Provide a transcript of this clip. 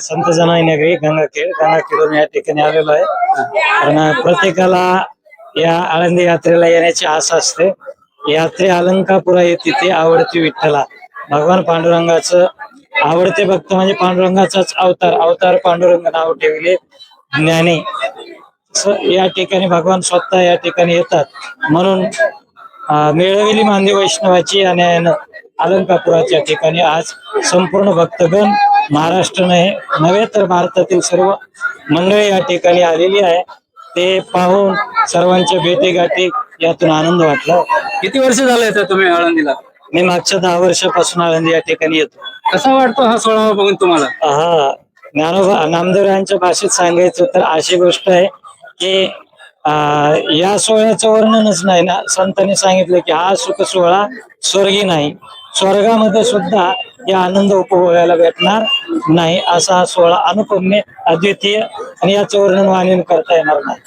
संत जनाई नगरी गंगाखेड गंगाखेडून या ठिकाणी आलेलो आहे. कारण प्रत्येकाला या आळंदी यात्रेला येण्याची आस असते. यात्रे अलंकापुरा येते ते आवडती विठ्ठला. भगवान पांडुरंगाचं आवडते भक्त म्हणजे पांडुरंगाचाच अवतार अवतार पांडुरंग नाव ठेवले ज्ञानी. या ठिकाणी भगवान स्वतः या ठिकाणी येतात. म्हणून अं, मिळविली मांदी वैष्णवाची आणि अलंकापुराच्या ठिकाणी आज संपूर्ण भक्तगण महाराष्ट्र नाही नव्हे तर भारतातील सर्व मंडळी या ठिकाणी आलेली आहे. ते पाहून सर्वांच्या भेटीगाठी यातून आनंद वाटला. किती वर्ष झाले येतात तुम्ही आळंदीला? मी मागच्या दहा वर्षापासून आळंदी या ठिकाणी येतो. कसा वाटतो हा सोहळा बघून तुम्हाला? हा ज्ञानोबा नामदेवरायांच्या भाषेत सांगायचं तर अशी गोष्ट आहे की अं, या सोहळ्याचं वर्णनच नाही ना. संतांनी सांगितलं की हा सुख सोहळा स्वर्गी नाही. स्वर्गामध्ये सुद्धा या आनंद उपभोगायला भेटणार. नाही असा हा सोहळा अनुपम्य अद्वितीय आणि याचं वर्णन वाणीन करता येणार नाही.